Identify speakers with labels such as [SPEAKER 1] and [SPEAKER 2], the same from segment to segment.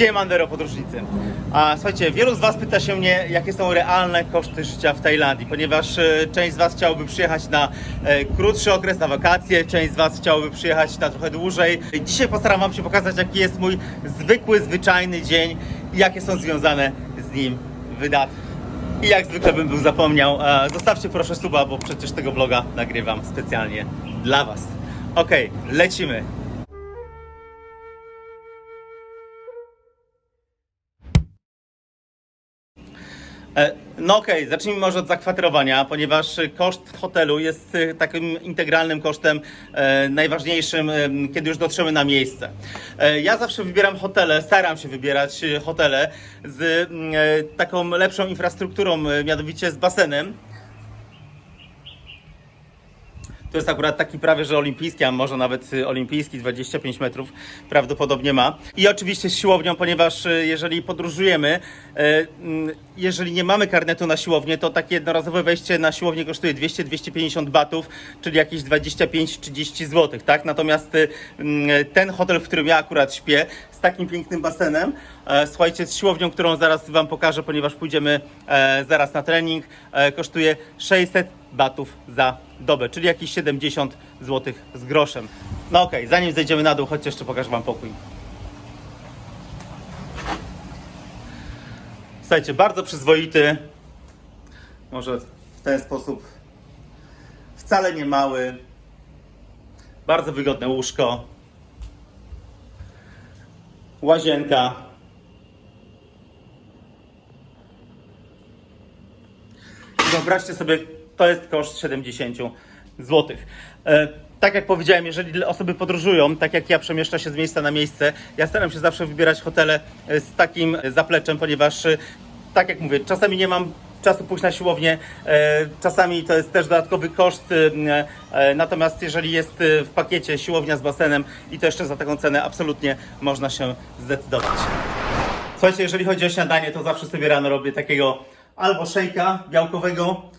[SPEAKER 1] Siemandero podróżnicy. A słuchajcie, wielu z Was pyta się mnie, jakie są realne koszty życia w Tajlandii, ponieważ e, część z Was chciałoby przyjechać na e, krótszy okres, na wakacje, część z Was chciałoby przyjechać na trochę dłużej. Dzisiaj postaram Wam się pokazać, jaki jest mój zwykły, zwyczajny dzień i jakie są związane z nim wydatki. I jak zwykle bym był zapomniał, e, zostawcie proszę suba, bo przecież tego vloga nagrywam specjalnie dla Was. Okej, lecimy. No okej, zacznijmy może od zakwaterowania, ponieważ e, koszt hotelu jest e, takim integralnym kosztem e, najważniejszym, e, kiedy już dotrzemy na miejsce. E, ja zawsze wybieram hotele, staram się wybierać e, hotele z mm, e, taką lepszą infrastrukturą, e, mianowicie z basenem. To jest akurat taki prawie, że olimpijski, a może nawet y, olimpijski, 25 metrów prawdopodobnie ma. I oczywiście z siłownią, ponieważ y, jeżeli podróżujemy, y, mm, jeżeli nie mamy karnetu na siłownię, to takie jednorazowe wejście na siłownię kosztuje 200-250 batów, czyli jakieś 25-30 zł, tak? Natomiast mm, ten hotel, w którym ja akurat śpię, z takim pięknym basenem, e, słuchajcie, z siłownią, którą zaraz Wam pokażę, ponieważ pójdziemy e, zaraz na trening, e, kosztuje 600 batów za dobę, czyli jakieś 70 zł z groszem. No okej, zanim zejdziemy na dół, chodźcie jeszcze pokażę Wam pokój. Słuchajcie, bardzo przyzwoity, może w ten sposób. Wcale nie mały, bardzo wygodne łóżko, łazienka, Wyobraźcie sobie, to jest koszt 70 zł. E, tak jak powiedziałem, jeżeli osoby podróżują, tak jak ja przemieszczam się z miejsca na miejsce, ja staram się zawsze wybierać hotele e, z takim zapleczem, ponieważ e, tak jak mówię, czasami nie mam czasu pójść na siłownię, e, czasami to jest też dodatkowy koszt, e, e, natomiast jeżeli jest e, w pakiecie siłownia z basenem i to jeszcze za taką cenę, absolutnie można się zdecydować. Słuchajcie, jeżeli chodzi o śniadanie, to zawsze sobie rano robię takiego albo szejka białkowego,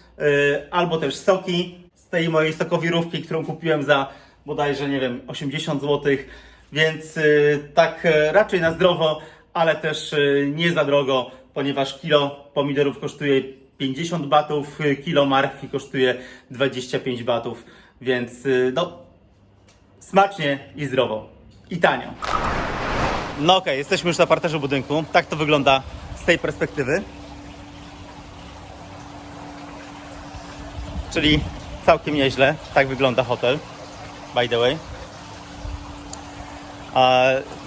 [SPEAKER 1] albo też soki z tej mojej sokowirówki, którą kupiłem za bodajże, nie wiem, 80 zł. Więc yy, tak yy, raczej na zdrowo, ale też nie za drogo, ponieważ kilo pomidorów kosztuje 50 batów, kilo marchwi kosztuje 25 batów, więc no, smacznie i zdrowo. I tanio. No okej, jesteśmy już na parterze budynku. Tak to wygląda z tej perspektywy. Czyli całkiem nieźle. Tak wygląda hotel. By the way.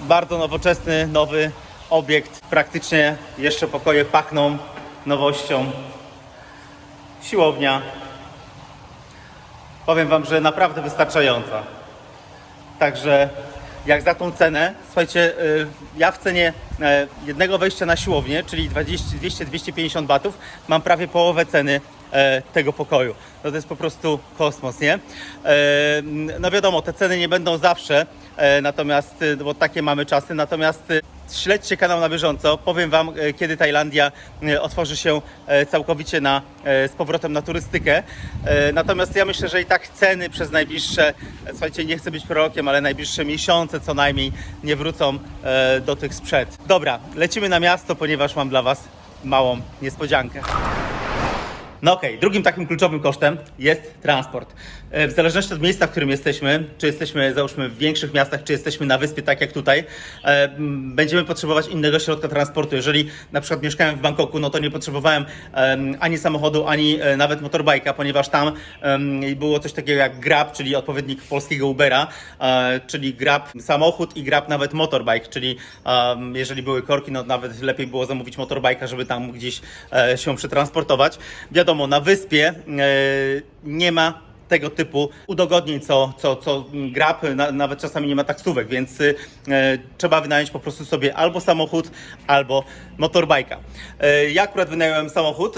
[SPEAKER 1] Bardzo nowoczesny, nowy obiekt. Praktycznie jeszcze pokoje pachną nowością. Siłownia. Powiem Wam, że naprawdę wystarczająca. Także jak za tą cenę, słuchajcie, y, ja w cenie e, jednego wejścia na siłownię, czyli 200-250 batów, mam prawie połowę ceny tego pokoju. No to jest po prostu kosmos, nie? E, No wiadomo, te ceny nie będą zawsze, e, natomiast, bo takie mamy czasy, natomiast Śledźcie kanał na bieżąco. Powiem Wam, e, kiedy Tajlandia e, otworzy się e, całkowicie na, e, z powrotem na turystykę. E, Natomiast ja myślę, że i tak ceny przez najbliższe, e, słuchajcie, nie chcę być prorokiem, ale najbliższe miesiące co najmniej nie wrócą e, do tych sprzed. Dobra, lecimy na miasto, ponieważ mam dla Was małą niespodziankę. No okej, drugim takim kluczowym kosztem jest transport. E, W zależności od miejsca, w którym jesteśmy, czy jesteśmy załóżmy w większych miastach, czy jesteśmy na wyspie, tak jak tutaj, e, będziemy potrzebować innego środka transportu. Jeżeli na przykład mieszkałem w Bangkoku, no to nie potrzebowałem em, ani samochodu, ani e, nawet motorbajka, ponieważ tam było coś takiego jak Grab, czyli odpowiednik polskiego Ubera, czyli Grab samochód i Grab nawet motorbike, czyli jeżeli były korki, no nawet lepiej było zamówić motorbajka, żeby tam gdzieś się przetransportować. Wiadomo, na wyspie e, nie ma tego typu udogodnień, co, co, co Grab, na, nawet czasami nie ma taksówek, więc e, trzeba wynająć po prostu sobie albo samochód, albo motorbajka. E, ja akurat wynająłem samochód.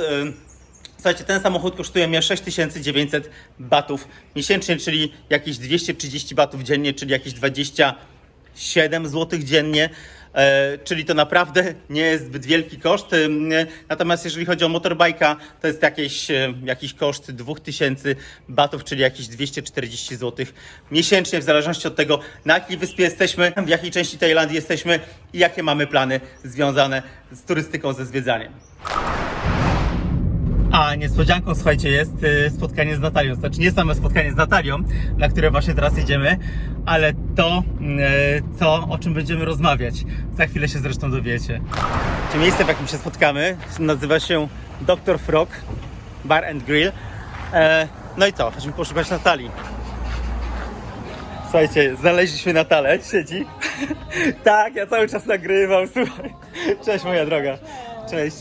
[SPEAKER 1] Słuchajcie, ten samochód kosztuje mnie 6900 batów miesięcznie, czyli jakieś 230 batów dziennie, czyli jakieś 20 7 zł dziennie. E, czyli to naprawdę nie jest zbyt wielki koszt. Ym, Natomiast jeżeli chodzi o motorbajka, to jest jakieś, e, jakiś koszt 2000 batów, czyli jakieś 240 zł miesięcznie, w zależności od tego, na jakiej wyspie jesteśmy, w jakiej części Tajlandii jesteśmy i jakie mamy plany związane z turystyką, ze zwiedzaniem. A niespodzianką, słuchajcie, jest y, spotkanie z Natalią. Znaczy nie same spotkanie z Natalią, na które właśnie teraz idziemy, ale to, y, co, o czym będziemy rozmawiać. Za chwilę się zresztą dowiecie. Czy miejsce, w jakim się spotkamy, nazywa się Dr. Frog Bar and Grill. E, no i co? Chodźmy poszukać Natalii. Słuchajcie, znaleźliśmy Natalę, siedzi. tak, ja cały czas nagrywam, słuchaj. Cześć moja droga. Cześć.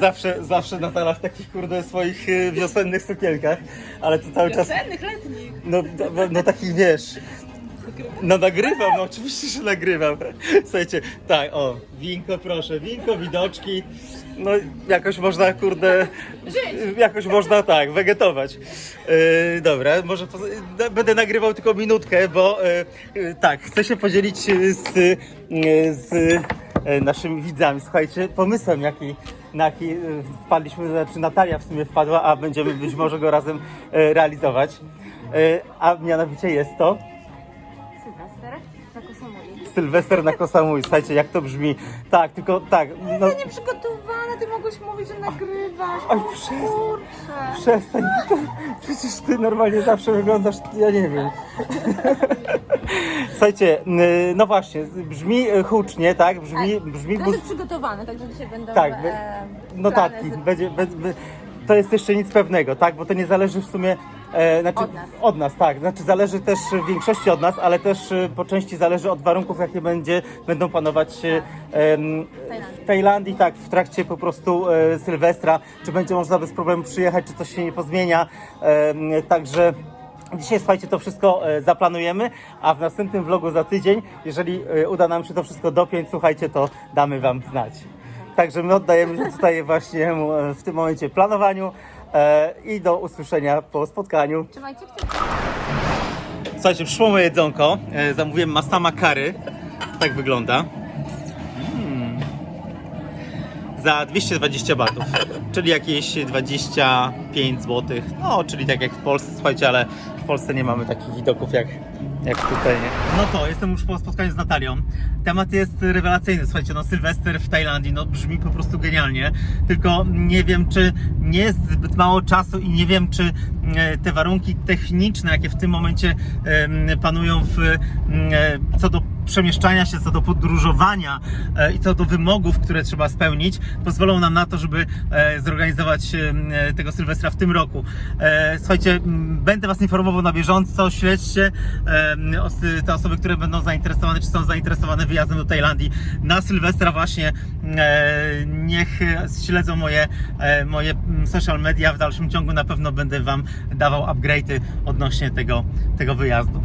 [SPEAKER 1] Zawsze, zawsze Natala w takich kurde swoich y, wiosennych sukienkach, ale to cały czas,
[SPEAKER 2] Wiosennych, letnich.
[SPEAKER 1] no, no, no takich wiesz, no nagrywam, no oczywiście, że nagrywam. Słuchajcie, tak, o, winko proszę, winko, widoczki, no jakoś można, kurde, jakoś można tak, wegetować. Yy, dobra, może no, będę nagrywał tylko minutkę, bo yy, tak, chcę się podzielić yy, z, yy, z naszymi widzami. Słuchajcie, pomysłem jaki, na jaki yy, wpadliśmy, znaczy Natalia w sumie wpadła, a będziemy być może go razem yy, realizować. A mianowicie jest to
[SPEAKER 2] Sylwester na Kosamui.
[SPEAKER 1] Sylwester na Kosamui. Słuchajcie, jak to brzmi. Tak, tylko tak. No,
[SPEAKER 2] Ty nieprzygotowana, ty mogłeś mówić, że nagrywasz.
[SPEAKER 1] Oj, przestań. przestań. Przecież ty normalnie zawsze wyglądasz, ja nie wiem. Słuchajcie, y, no właśnie, brzmi y, hucznie, tak? Brzmi, brzmi
[SPEAKER 2] Znaczy przygotowane, także dzisiaj będą
[SPEAKER 1] Tak,
[SPEAKER 2] e,
[SPEAKER 1] notatki.
[SPEAKER 2] plany z-
[SPEAKER 1] Będzie, be, be, to jest jeszcze nic pewnego, tak? Bo to nie zależy w sumie. E, znaczy,
[SPEAKER 2] Od nas.
[SPEAKER 1] Tak. Znaczy zależy też w większości od nas, ale też e, po części zależy od warunków, jakie będzie, będą panować e, em, w Tajlandii, tak, w trakcie po prostu e, Sylwestra, czy będzie można bez problemu przyjechać, czy coś się nie pozmienia. Em, także. Dzisiaj, słuchajcie, to wszystko e, zaplanujemy, a w następnym vlogu za tydzień, jeżeli e, uda nam się to wszystko dopiąć, słuchajcie, to damy Wam znać. Także my oddajemy się tutaj właśnie e, w tym momencie planowaniu i do usłyszenia po spotkaniu.
[SPEAKER 2] Trzymajcie kciuki.
[SPEAKER 1] Słuchajcie, przyszło moje jedzonko. Zamówiłem masama curry. Tak wygląda. Za 220 batów, czyli jakieś 25 zł. No, czyli tak jak w Polsce, słuchajcie, ale w Polsce nie mamy takich widoków jak, jak tutaj, nie? No to, jestem już po spotkaniu z Natalią. Temat jest rewelacyjny, słuchajcie, no Sylwester w Tajlandii, no brzmi po prostu genialnie, tylko nie wiem, czy nie jest zbyt mało czasu i nie wiem, czy e, te warunki techniczne, jakie w tym momencie panują w, e, co do przemieszczania się, co do podróżowania e, i co do wymogów, które trzeba spełnić, pozwolą nam na to, żeby e, zorganizować e, tego Sylwestra w tym roku. Słuchajcie, będę Was informował na bieżąco, śledźcie te osoby, które będą zainteresowane, czy są zainteresowane wyjazdem do Tajlandii na Sylwestra właśnie. Niech śledzą moje, moje social media, w dalszym ciągu na pewno będę Wam dawał upgrade'y odnośnie tego, tego wyjazdu.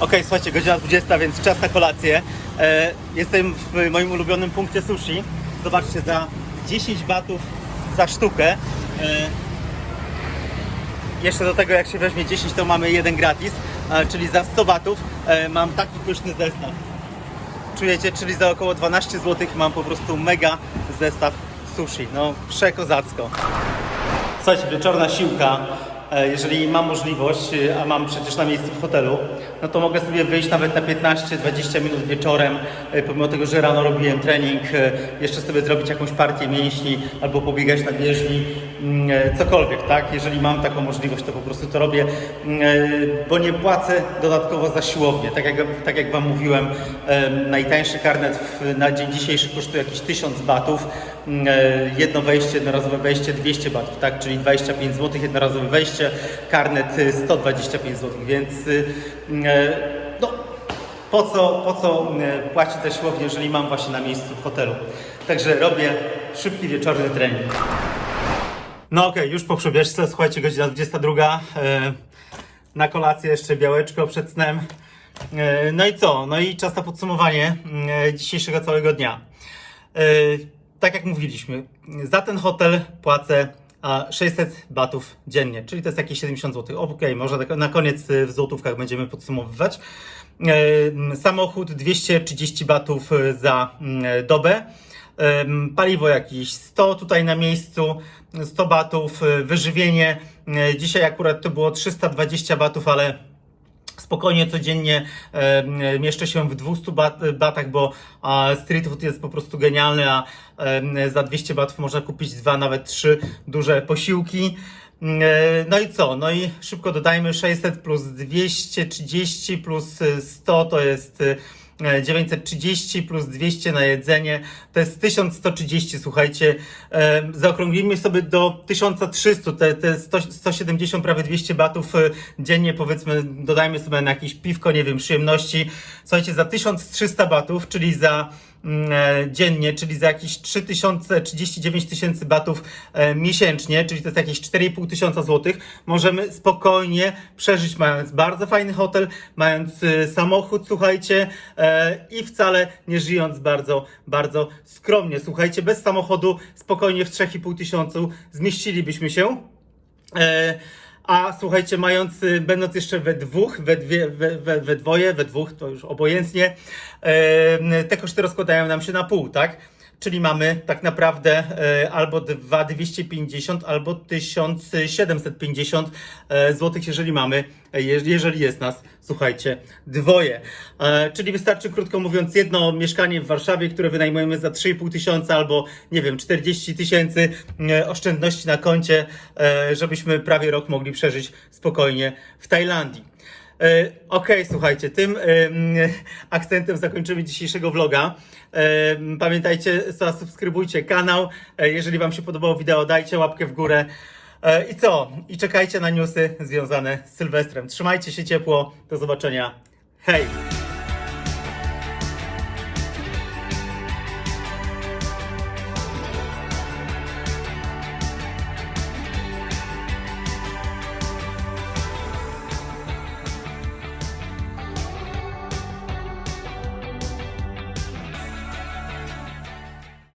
[SPEAKER 1] Okej, słuchajcie, godzina 20, więc czas na kolację. E, jestem w moim ulubionym punkcie sushi. Zobaczcie, za 10 batów za sztukę. E, jeszcze do tego, jak się weźmie 10, to mamy jeden gratis, e, czyli za 100 batów e, mam taki pyszny zestaw. Czujecie, czyli za około 12 zł mam po prostu mega zestaw sushi. No, przekozacko. Słuchajcie, wieczorna siłka, e, jeżeli mam możliwość, e, a mam przecież na miejscu w hotelu, no to mogę sobie wyjść nawet na 15-20 minut wieczorem, e, pomimo tego, że rano robiłem trening, e, jeszcze sobie zrobić jakąś partię mięśni albo pobiegać na bieżni, mm, e, cokolwiek, tak? Jeżeli mam taką możliwość, to po prostu to robię, mm, bo nie płacę dodatkowo za siłownię. Tak jak, tak jak Wam mówiłem, najtańszy karnet na dzień dzisiejszy kosztuje jakieś 1000 batów, Mm, jedno wejście, jednorazowe wejście 200 batów, tak, czyli 25 zł, jednorazowe wejście, karnet y, 125 zł, więc y, no, po co, po co e, płacić za siłownię, jeżeli mam właśnie na miejscu w hotelu. Także robię szybki wieczorny trening. No okej, już po przebieżce, słuchajcie, godzina 22. E, na kolację jeszcze białeczko przed snem. E, no i co? No i czas na podsumowanie e, dzisiejszego całego dnia. E, tak jak mówiliśmy, za ten hotel płacę a 600 batów dziennie, czyli to jest jakieś 70 zł. Okej, może tak na koniec y, w złotówkach będziemy podsumowywać. Samochód 230 batów y, za mm, dobę. Paliwo jakieś 100 tutaj na miejscu, 100 batów, y, wyżywienie. Dzisiaj akurat to było 320 batów, ale spokojnie codziennie e, mieszczę się w 200 bat, batach, bo a, street food jest po prostu genialny, a e, za 200 batów można kupić dwa, nawet trzy duże posiłki. E, No i co? No i szybko dodajmy 600 plus 230 plus e, 100 to jest 930 plus 200 na jedzenie to jest 1130, słuchajcie. E, zaokrąglimy sobie do 1300, te, te 100, 170, prawie 200 batów e, dziennie, powiedzmy, dodajmy sobie na jakieś piwko, nie wiem, przyjemności. Słuchajcie, za 1300 batów, czyli za e, dziennie, czyli za jakieś 3000, 39 tysięcy batów e, miesięcznie, czyli to jest jakieś 4,5 tysiąca złotych, możemy spokojnie przeżyć, mając bardzo fajny hotel, mając e, samochód, słuchajcie, e, i wcale nie żyjąc bardzo, bardzo skromnie. Słuchajcie, bez samochodu spokojnie w 3,5 tysiącu zmieścilibyśmy się. A słuchajcie, mając, y, będąc jeszcze we dwóch, we, dwie, we, we, we dwoje, we dwóch, to już obojętnie, e, te koszty rozkładają nam się na pół, tak? Czyli mamy tak naprawdę e, albo 2250, albo 1750 e, złotych, jeżeli mamy, e, je- jeżeli jest nas, słuchajcie, dwoje. Czyli wystarczy, krótko mówiąc, jedno mieszkanie w Warszawie, które wynajmujemy za 3,5 tysiąca, albo nie wiem, 40 tysięcy oszczędności na koncie, żebyśmy prawie rok mogli przeżyć spokojnie w Tajlandii. E, Okej, słuchajcie, tym em, akcentem zakończymy dzisiejszego vloga. Em, Pamiętajcie, zasubskrybujcie kanał. E, Jeżeli Wam się podobało wideo, dajcie łapkę w górę. E, I co? I czekajcie na newsy związane z Sylwestrem. Trzymajcie się ciepło. Do zobaczenia. Hej!